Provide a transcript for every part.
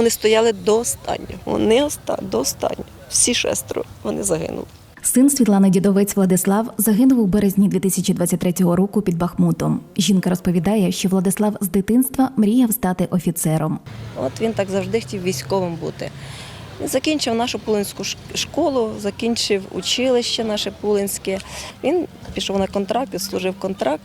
Вони стояли до останнього. Вони оста- до останнього. Всі шестеро вони загинули. Син Світлани Дідовець Владислав загинув у березні 2023 року під Бахмутом. Жінка розповідає, що Владислав з дитинства мріяв стати офіцером. От він так завжди хотів військовим бути. Він закінчив нашу пулинську школу, закінчив училище наше пулинське. Він пішов на контракт, відслужив контракт.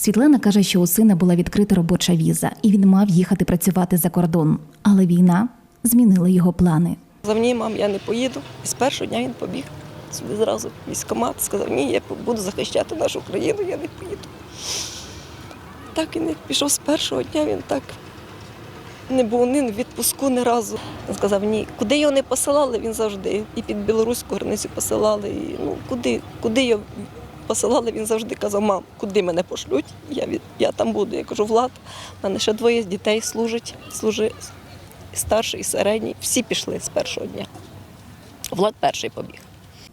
Світлана каже, що у сина була відкрита робоча віза, і він мав їхати працювати за кордон. Але війна змінила його плани. Сказав, ні, мам, я не поїду. І з першого дня він побіг сюди зразу в військкомат. Сказав, ні, я буду захищати нашу країну, я не поїду. Так і не пішов з першого дня, він так не був ні в відпуску ні разу. Він сказав, ні, куди його не посилали, він завжди. І під білоруську границю посилали. І, ну, куди, куди його посилали, він завжди казав, мам, куди мене пошлють, я, від, я там буду. Я кажу, Влад, в мене ще двоє дітей служать, служить старший і середній. Всі пішли з першого дня. Влад перший побіг.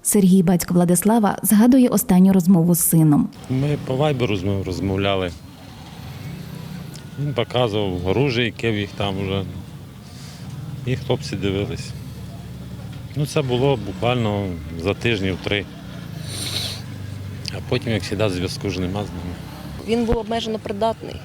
Сергій, батько Владислава, згадує останню розмову з сином. Ми по вайберу з ним розмовляли. Він показував оружие, яке в їх там вже. І хлопці дивились. Ну, це було буквально за тижнів три. А потім, як завжди, зв'язку ж нема з ними. Він був обмежено придатний,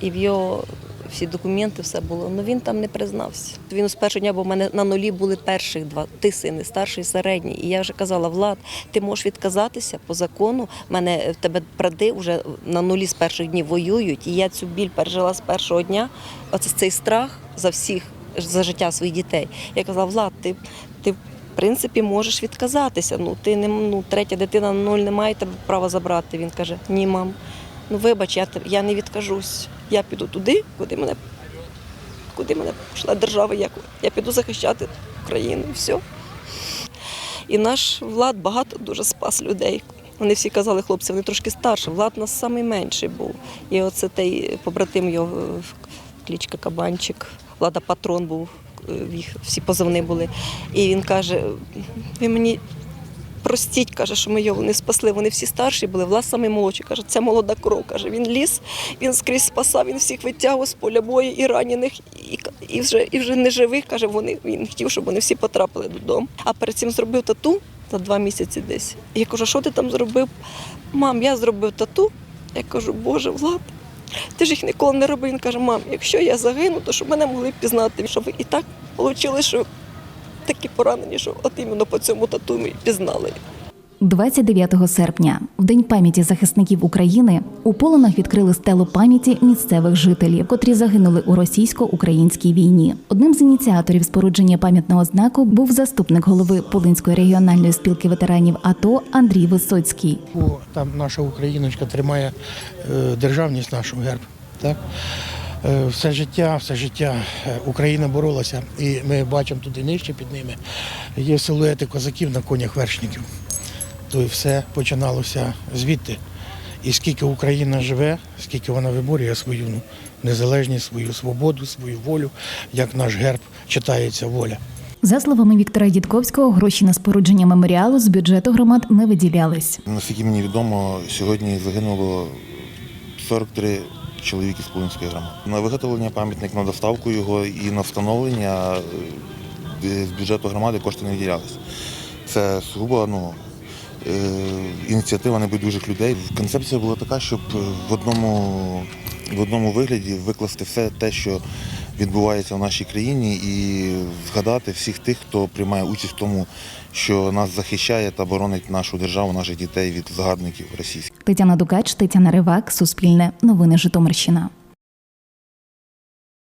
і в його всі документи, все було. але він там не признався. Він з першого дня, бо в мене на нулі були перших два. Ти сини, старший, середній. І я вже казала, Влад, ти можеш відказатися по закону. В мене в тебе пради вже на нулі з перших днів воюють. І я цю біль пережила з першого дня. Оце цей страх за всіх, за життя своїх дітей. Я казала, Влад, ти, ти принципі можеш відказатися. Ну ти не ну, третя дитина на нуль не має тебе права забрати. Він каже: Ні, мам. Ну вибач, я, я не відкажусь. Я піду туди, куди мене, куди мене пішла держава. Я, я піду захищати Україну все. І наш Влад багато дуже спас людей. Вони всі казали, хлопці, вони трошки старші. Влад у нас найменший був. І оце той побратим його клічка Кабанчик, Влада Патрон був, їх всі позивні були. І він каже: ви мені простіть, каже, що ми його не спасли. Вони всі старші були, Влад самий молодший. Каже, це молода кров. Каже, він ліз, він скрізь спасав, він всіх витягував з поля бою і ранених, і, і, вже, і вже неживих. Каже, вони він хотів, щоб вони всі потрапили додому. А перед цим зробив тату за два місяці десь. Я кажу, що ти там зробив? Мам, я зробив тату. Я кажу, Боже, Влад. Ти ж їх ніколи не робив. Він каже, мам, якщо я загину, то щоб мене могли пізнати. Що ви і так вийшло, що такі поранені, що от іменно по цьому тату ми і пізнали. 29 серпня, в день пам'яті захисників України, у Полонах відкрили стелу пам'яті місцевих жителів, котрі загинули у російсько-українській війні. Одним з ініціаторів спорудження пам'ятного знаку був заступник голови Полинської регіональної спілки ветеранів АТО Андрій Висоцький. Там наша україночка тримає е, державність нашу герб. Так? Е, все життя, все життя е, Україна боролася, і ми бачимо туди нижче під ними. Є силуети козаків на конях вершників. То і все починалося звідти. І скільки Україна живе, скільки вона виборює свою ну, незалежність, свою свободу, свою волю, як наш герб читається воля. За словами Віктора Дідковського, гроші на спорудження меморіалу з бюджету громад не виділялись. Наскільки мені відомо, сьогодні загинуло 43 чоловіки з Полинської громади. На виготовлення пам'ятник на доставку його і на встановлення е, з бюджету громади кошти не виділялись. Це сугубо ну, ініціатива небайдужих людей. Концепція була така, щоб в одному, в одному вигляді викласти все те, що відбувається в нашій країні, і згадати всіх тих, хто приймає участь в тому, що нас захищає та боронить нашу державу, наших дітей від загарбників російських. Тетяна Дукач, Тетяна Ривак, Суспільне, Новини Житомирщина.